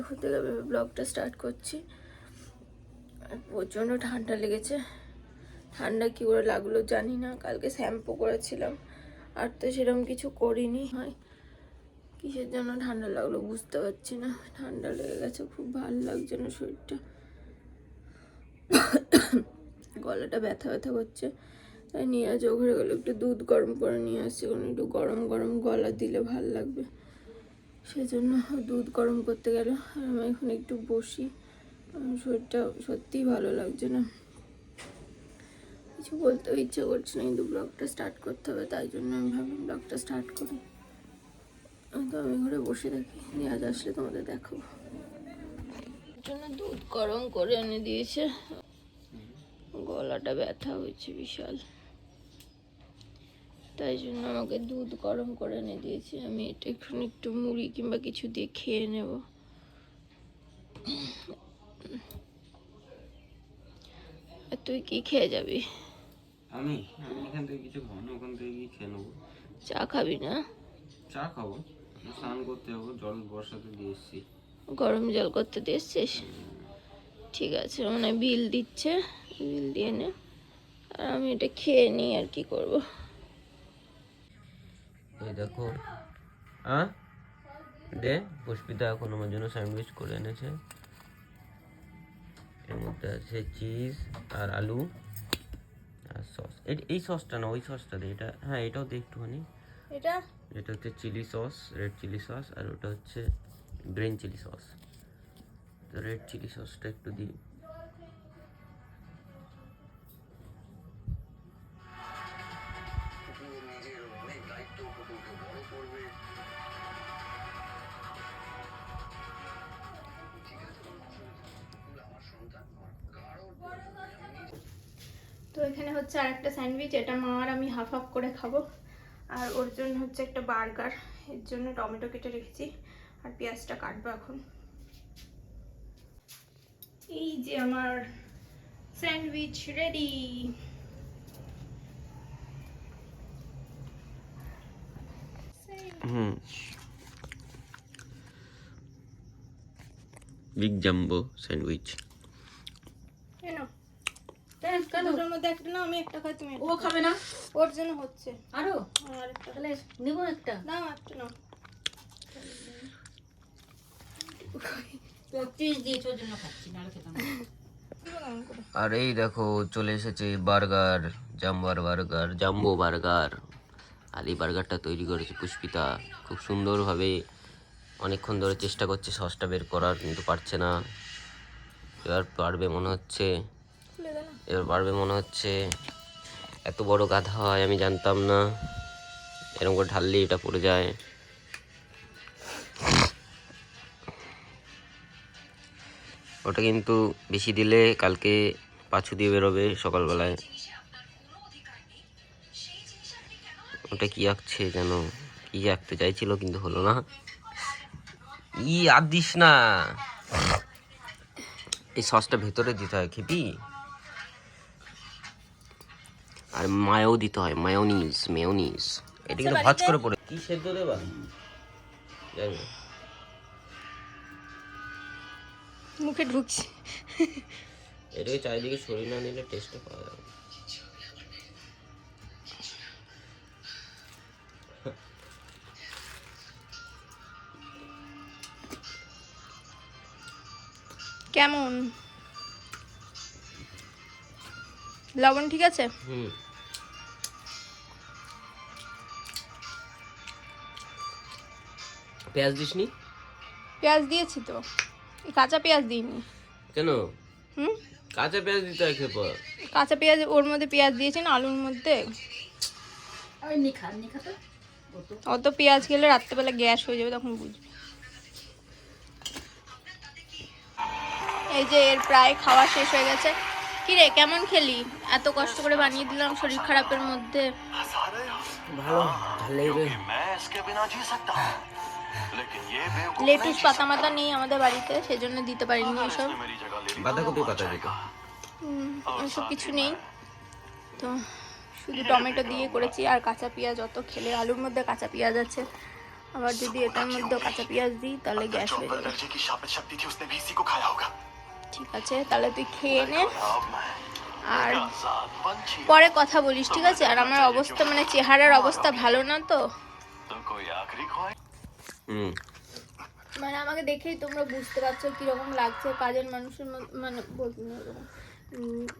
এখন থেকে ব্লগটা স্টার্ট করছি। প্রচণ্ড ঠান্ডা লেগেছে। ঠান্ডা কী করে লাগল জানি না। কালকে শ্যাম্পু করেছিলাম। আর তো সেরকম কিছু করিনি। হয়, কিসের জন্য ঠান্ডা লাগল বুঝতে পারছি না। ঠান্ডা লেগে গেছে, খুব ভালো লাগছে না শরীরটা। গলাটা ব্যথা ব্যথা করছে। তাই নিয়ে আসে ঘুরে গেলে একটু দুধ গরম করে নিয়ে আসছি কারণ একটু গরম গরম গলা দিলে ভালো লাগবে। সেজন্য দুধ গরম করতে গেল আর আমি এখন একটু বসি। শরীরটা সত্যিই ভালো লাগছে না। কিছু বলতেও ইচ্ছে করছে না, কিন্তু ব্লগটা স্টার্ট করতে হবে, তাই জন্য আমি ভাবলাম ব্লগটা স্টার্ট করি। তো আমি ঘরে বসে থাকি, নিয়ে আসলে তোমাদের দেখাবো। জন্য দুধ গরম করে এনে দিয়েছে। গলাটা ব্যথা হয়েছে বিশাল। তাই জন্য আমাকে দুধ গরম করে এনে দিয়েছে। আমি এটা এখন একটু মুড়ি কিংবা কিছু দিয়ে খেয়ে নেব। আর তুই কি খেয়ে যাবি? আমি? আমি এখান থেকে কিছু খাব না ওখান থেকে খেয়ে নেব। চা খাবি না? চা খাব। স্নান করতে যাব জল বর্ষাতে দিয়ে এসছি। গরম জল করতে দিয়ে দিয়েছিস ঠিক আছে মানে বিল দিচ্ছে। বিল দিয়ে নে। আর আমি এটা খেয়ে নিই আর কি করব। এই দেখো। হ্যাঁ দে পুষ্পিতা এখন আমার জন্য স্যান্ডউইচ করে এনেছে। এর মধ্যে আছে চিজ আর আলু আর সস। এই সসটা না ওই সসটা দে এটা হ্যাঁ এটাও দে একটুখানি। এটা? এটা হচ্ছে chilli sauce red chilli sauce আর ওটা হচ্ছে গ্রিন চিলি সস। তো রেড চিলি সসটা একটু দিই। এখানে হচ্ছে আর একটা স্যান্ডউইচ, এটা মা আর আমি হাফ হাফ করে খাব। আর ওর জন্য হচ্ছে একটা বার্গার, এর জন্য টমেটো কেটে রেখেছি, আর পেঁয়াজটা কাটবো এখন। এই যে আমার স্যান্ডউইচ রেডি। হুম। Big jumbo sandwich. দুটোর মধ্যে একটা না আমি একটা খাই তুমি ও খাবে না? ওর জন্য হচ্ছে। আরও? তাহলে নিবো একটা। না একটা না এই দেখো চলে এসেছে burger jumbo burger jumbo burger. আর এই বার্গারটা তৈরি করেছে পুষ্পিতা। খুব সুন্দরভাবে অনেকক্ষণ ধরে চেষ্টা করছে সসটা বের করার কিন্তু পারছে না। এবার পারবে মনে হচ্ছে। এবার পারবে মনে হচ্ছে। এত বড় গাধা হয়, আমি জানতাম না। এরকম করে ঢাললে এটা পড়ে যায়। ওটা কিন্তু বেশি দিলে কালকে পাছু দিয়ে বেরোবে সকালবেলায়। ওটা কি আঁকছে যেন? কি আঁকতে চাইছিল কিন্তু হলো না। ই, আর দিস না। এই সসটা ভেতরে দিতে হয়, খেপি। আর মায়ও দিতে হয় মায়োনিজ মেয়োনিজ এটা কিন্তু ভাজ করে পড়ে। কি সেদ্ধ দেবা? জানি মুখে ঢুকছে। এটাকে চারিদিকে সরিয়ে না নিলে টেস্টটা পাওয়া যাবে কেমন? লবণ ঠিক আছে? হুম। পেঁয়াজ দিসনি? পেঁয়াজ দিয়েছি তো। কাঁচা পেঁয়াজ দিইনি। কেন? হুম? কাঁচা পেঁয়াজ দিতে হয় খেপা কাঁচা পেঁয়াজ ওর মধ্যে পেঁয়াজ দিয়েছি না আলুর মধ্যে। ওই নিখা নিখা তো। ও তো। অত পেঁয়াজ খেলে রাত্রেবেলা গ্যাস হয়ে যাবে তখন বুঝবি। এই যে এর প্রায় খাওয়া শেষ হয়ে গেছে। কি রে কেমন খেলি? এত কষ্ট করে বানিয়ে দিলাম শরীর খারাপের মধ্যে। ভালো। ভালোই লেটুস পাতা মাতা নেই আমাদের বাড়িতে সেজন্য দিতে পারিনি এসব। বাঁধাকপি পাতা দিকে এসব কিছু নেই। তো শুধু টমেটো দিয়ে করেছি আর কাঁচা পেঁয়াজ অত খেলে আলুর মধ্যে কাঁচা পেঁয়াজ আছে। আবার যদি এটার মধ্যে কাঁচা পেঁয়াজ দিই তাহলে গ্যাস হয়ে যাবে। ঠিক আছে তাহলে তুই খেয়ে নে। আর পরে কথা বলিস ঠিক আছে? আর আমার অবস্থা মানে চেহারার অবস্থা ভালো না তো? হুম। মানে আমাকে দেখেই তোমরা বুঝতে পারছ কীরকম লাগছে কাজের মানুষের মানে বলতে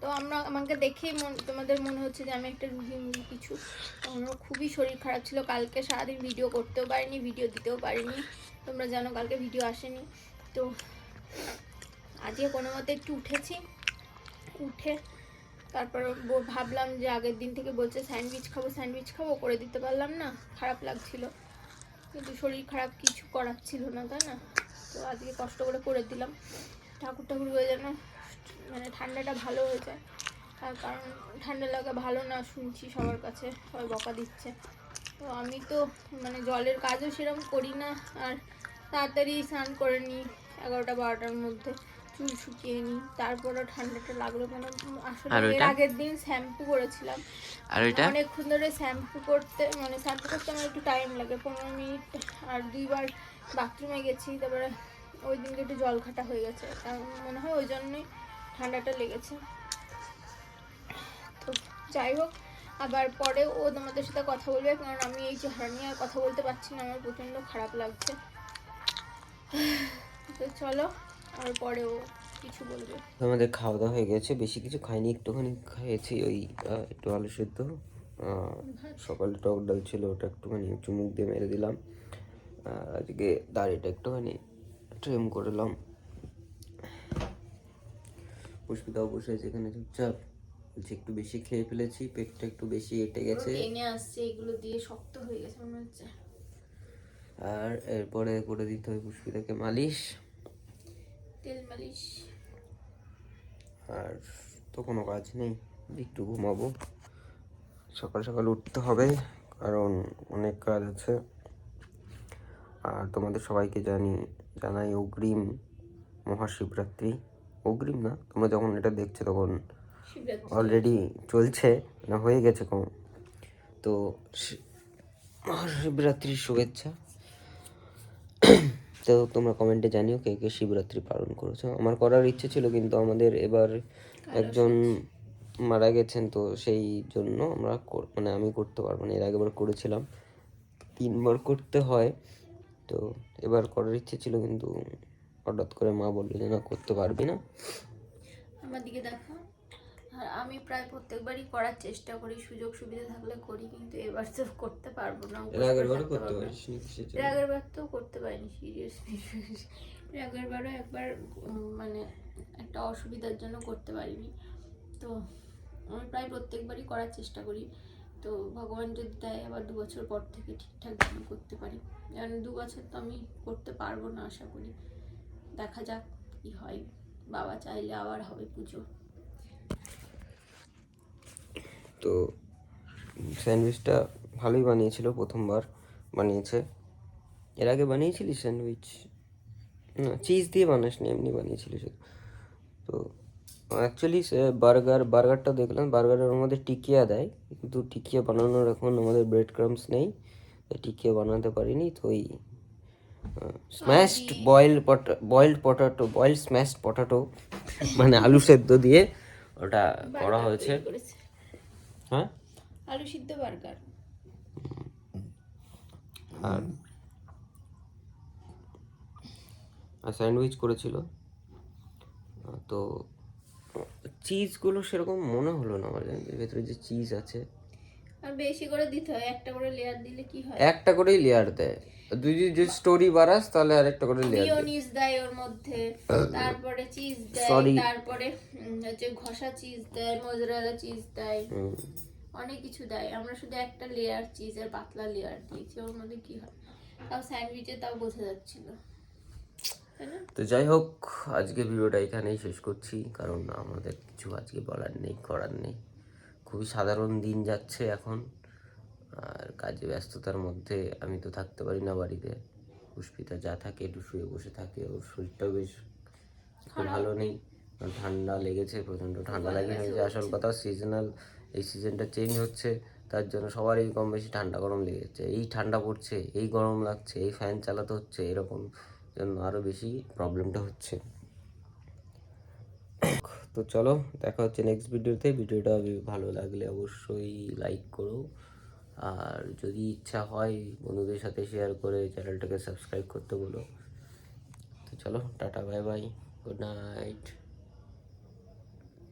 তো আমরা আমাকে দেখেই মন তোমাদের মনে হচ্ছে যে আমি একটা রুগী মুগি কিছু। আমার খুবই শরীর খারাপ ছিল। কালকে সারাদিন ভিডিও করতেও পারিনি ভিডিও দিতেও পারিনি। তোমরা জানো কালকে ভিডিও আসেনি। তো আজকে কোনো মতে একটু উঠেছি। উঠে তারপর ভাবলাম যে আগের দিন থেকে বলছে স্যান্ডউইচ খাব স্যান্ডউইচ খাব, করে দিতে পারলাম না। খারাপ লাগছিল। কিন্তু শরীর খারাপ কিছু করার ছিল না, তাই না? তো আজকে কষ্ট করে করে দিলাম। ঠাকুর ঠাকুর হয়ে যেন মানে ঠান্ডাটা ভালো হয়ে যায়। তার কারণ ঠান্ডা লাগা ভালো না শুনছি সবার কাছে, সবাই বকা দিচ্ছে। তো আমি তো মানে জলের কাজও সেরকম করি না, আর তাড়াতাড়ি স্নান করে নিই এগারোটা, বারোটার মধ্যে। চুল শুকিয়ে নিই তারপরও ঠান্ডাটা লাগল মানে আসলে এর আগের দিন শ্যাম্পু করেছিলাম। আর ওইটা? অনেকক্ষণ ধরে শ্যাম্পু করতে মানে শ্যাম্পু করতে আমার একটু টাইম লাগে পনেরো মিনিট আর দুইবার বাথরুমে গেছি তারপরে ওই দিনকে একটু জল ঘাটা হয়ে গেছে মনে হয় ওই জন্যই ঠান্ডাটা লেগেছে। তো যাই হোক আবার পরে ও তোমাদের সাথে কথা বলবে কারণ আমি এই চেহারা নিয়ে আর কথা বলতে পারছি না আমার প্রচণ্ড খারাপ লাগছে। তো চলো। আর পরে কিছু বলবে। আমাদের খাওয়া দাওয়া হয়ে গেছে বেশি কিছু খাইনি একটুখানি খেয়েছি ওই একটু আলু সেদ্ধ সকালে টক ডাল ছিল ওটা একটুখানি চুমুক দিয়ে মেরে দিলাম। আজকে দাড়িটা একটুখানি ট্রিম করলাম পুষ্পিতাও বসে আছে এখানে চুপচাপ। বলছি একটু বেশি খেয়ে ফেলেছি পেটটা একটু বেশি এঁটে গেছে। আসছে এগুলো দিয়ে শক্ত হয়ে গেছে মনে হচ্ছে। আর এরপরে করে দিতে হবে পুষ্পিতাকে মালিশ। তেল মালিশ। আর তো কোনো কাজ নেই একটু ঘুমাবো। সকাল সকাল উঠতে হবে কারণ অনেক কাজ আছে। আর তোমাদের সবাইকে জানি জানাই অগ্রিম মহাশিবরাত্রি। অগ্রিম না তোমরা যখন এটা দেখছ তখন অলরেডি চলছে না হয়ে গেছে কম তো মহাশিবরাত্রির শুভেচ্ছা। তো তোমরা কমেন্টে জানিও কে কে শিবরাত্রি পালন করেছ। আমার করার ইচ্ছে ছিল কিন্তু আমাদের এবার একজন মারা গেছেন তো সেই জন্য আমরা কর- মানে আমি করতে পারব না এর আগেবার করেছিলাম তিনবার করতে হয়। তো এবার করার ইচ্ছে ছিল কিন্তু হঠাৎ করে মা বলল যে না করতে পারবি না। আমার দিকে দেখো। আর আমি প্রায় প্রত্যেকবারই করার চেষ্টা করি সুযোগ সুবিধা থাকলে করি কিন্তু এবার তো করতে পারব না এর আগের বারও করতে পারিস নি। এর আগের বার তো করতে পারিনি সিরিয়াসলি এর আগের বারও একবার মানে একটা অসুবিধার জন্য করতে পারিনি। তো আমি প্রায় প্রত্যেকবারই করার চেষ্টা করি। তো ভগবান যদি দেয় আবার দু বছর পর থেকে ঠিকঠাক যেন করতে পারি। যেমন দু বছর তো আমি করতে পারব না আশা করি। দেখা যাক কি হয়। বাবা চাইলে আবার হবে পুজো। তো স্যান্ডউইচটা ভালোই বানিয়েছিল প্রথমবার বানিয়েছে। এর আগে বানিয়েছিলি স্যান্ডউইচ? না চিজ দিয়ে বানাসনি এমনি বানিয়েছিলি শুধু। তো অ্যাকচুয়ালি বার্গার বার্গারটা দেখলাম বার্গারের মধ্যে টিকিয়া দেয়। কিন্তু টিকিয়া বানানোর এখন আমাদের ব্রেড ক্রামস নেই টিকিয়া বানাতে পারিনি। তো ওই smashed boil boiled potato boiled smashed potato মানে আলু সেদ্ধ দিয়ে ওটা করা হয়েছে। হ্যাঁ? আলু সিদ্ধ বার্গার। আর? আর স্যান্ডউইচ করেছিল। তো চিজগুলো সেরকম মনে হলো না আমার ভেতরে যে চিজ আছে। আর বেশি করে দিতে হয় একটা করে লেয়ার দিলে কি হয়? একটা করেই লেয়ার দেয়। তুই যদি স্টোরি বাড়াস তাহলে আরেকটা করে লেয়ার দেয় দেয় ওর মধ্যে তারপরে চিজ দেয়. তারপরে হচ্ছে ঘষা চিজ দেয় মোজরেলা চিজ দেয়। অনেক কিছু দেয়। আমরা শুধু একটা লেয়ার চিজের পাতলা লেয়ার দিয়েছি ওর মধ্যে কি হয়? তাও স্যান্ডউইচে তাও বোঝা যাচ্ছিল। তো যাই হোক আজকে ভিডিওটা এখানেই শেষ করছি কারণ আমাদের কিছু আজকে বলার নেই করার নেই। খুবই সাধারণ দিন যাচ্ছে এখন। আর কাজে ব্যস্ততার মধ্যে আমি তো থাকতে পারি না বাড়িতে। পুষ্পিতা যা থাকে একটু শুয়ে বসে থাকে ওর শরীরটাও বেশ ভালো নেই। ঠান্ডা লেগেছে প্রচণ্ড ঠান্ডা লাগে হয়েছে আসল কথা সিজনাল এই সিজনটা চেঞ্জ হচ্ছে তার জন্য সবারই কম বেশি ঠান্ডা গরম লেগে যাচ্ছে। এই ঠান্ডা পড়ছে এই গরম লাগছে এই ফ্যান চালাতে হচ্ছে এরকম জন্য আরও বেশি প্রবলেমটা হচ্ছে। তো চলো দেখা হচ্ছে নেক্সট ভিডিওতে ভিডিওটা ভালো লাগলে অবশ্যই লাইক করো। আর যদি ইচ্ছা হয় বন্ধুদের সাথে শেয়ার করে চ্যানেলটাকে সাবস্ক্রাইব করতে বলো। তো চলো, tata bye bye good night